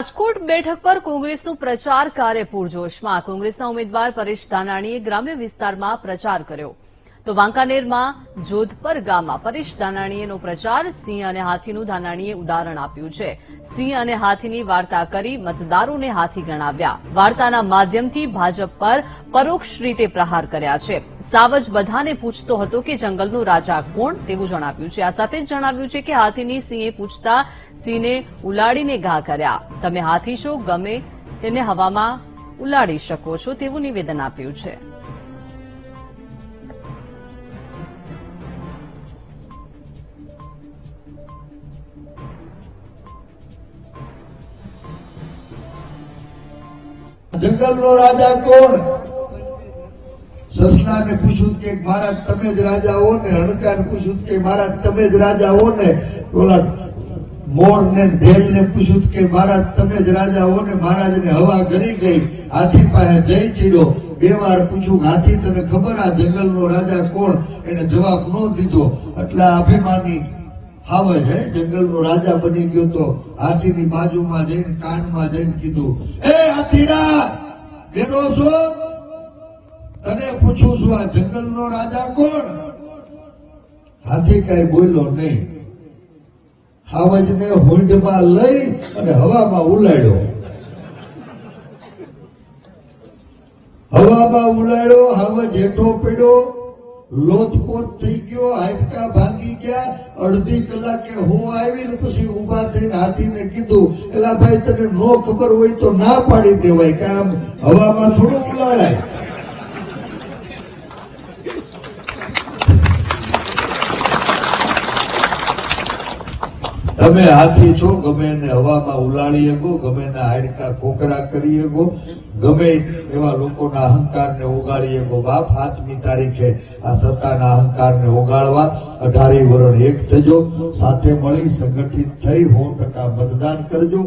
રાજકોટ બેઠક પર કોંગ્રેસનો પ્રચાર કાર્ય પૂરજોશમાં. કોંગ્રેસના ઉમેદવાર પરેશ ધાનાણીએ ગ્રામ્ય વિસ્તારમાં પ્રચાર કર્યો. તો વાંકાનેરમાં જોધપર ગામમાં પરેશ ધાનાણીએનો પ્રચાર, સિંહ અને હાથીનું ધાનાણીએ ઉદાહરણ આપ્યું છે. સિંહ અને હાથીની વાર્તા કરી મતદારોને હાથી ગણાવ્યા. વાર્તાના માધ્યમથી ભાજપ પર પરોક્ષ રીતે પ્રહાર કર્યા છે. સાવજ બધાને પૂછતો હતો કે જંગલનો રાજા કોણ તેવું જણાવ્યું છે. આ સાથે જ જણાવ્યું છે કે હાથીની સિંહે પૂછતા સિંહને ઉલાડીને ઘા કર્યા. તમે હાથી છો, ગમે તેને હવામાં ઉલાડી શકો છો તેવું નિવેદન આપ્યું છે. જંગલનો રાજા કોણ? સસલાને પૂછ્યું કે, મહારાજ, તમે જ રાજા હો ને? હડકાને પૂછ્યું કે, મહારાજ, તમે જ રાજા હો ને? ઓલા મોર ને ઢેલ ને પૂછ્યું કે, મહારાજ, તમે જ રાજા હો ને? મહારાજને હવા ઘરી ગઈ, હાથી પાસે જઈ ચીડો બે વાર પૂછ્યું, હાથી, તને ખબર આ જંગલનો રાજા કોણ? એને જવાબ ન દીધો. એટલે અભિમાની હાવજ હે જંગલનો રાજા બની ગયો તો હાથીની બાજુમાં જઈને કાનમાં જઈને કીધું, એ હાથીડા બેરો છો? તને પૂછું છું, આ જંગલનો રાજા કોણ? હાથી કઈ બોલ્યો નહીં. હાવજને હોંડમાં લઈ અને હવામાં ઉલાડ્યો હવામાં ઉલાડ્યો હાવજ હેઠો પડ્યો. લોથપોથ થઈ ગયો હાડકા ભાંગી ગયા, અડધી કલાકે હું આવીને પછી ઊભા થઈને હાથીને કીધું, એલા ભાઈ, તને નો ખબર હોય તો ના પાડી દેવાય, કે આમ હવામાં થોડું ઉલાડાય તમે હાથી છો, ગમે એને હવામાં ઉલાળી શકો ગમે એના હાડકા કોકરા કરી શકો ગમે એવા લોકોના અહંકારને ઓગાળી શકો બાપ સાતમી તારીખે આ સત્તાના અહંકારને ઓગાળવા અઢારે વરણ એક થજો. સાથે મળી સંગઠિત થઈ સો ટકા મતદાન કરજો.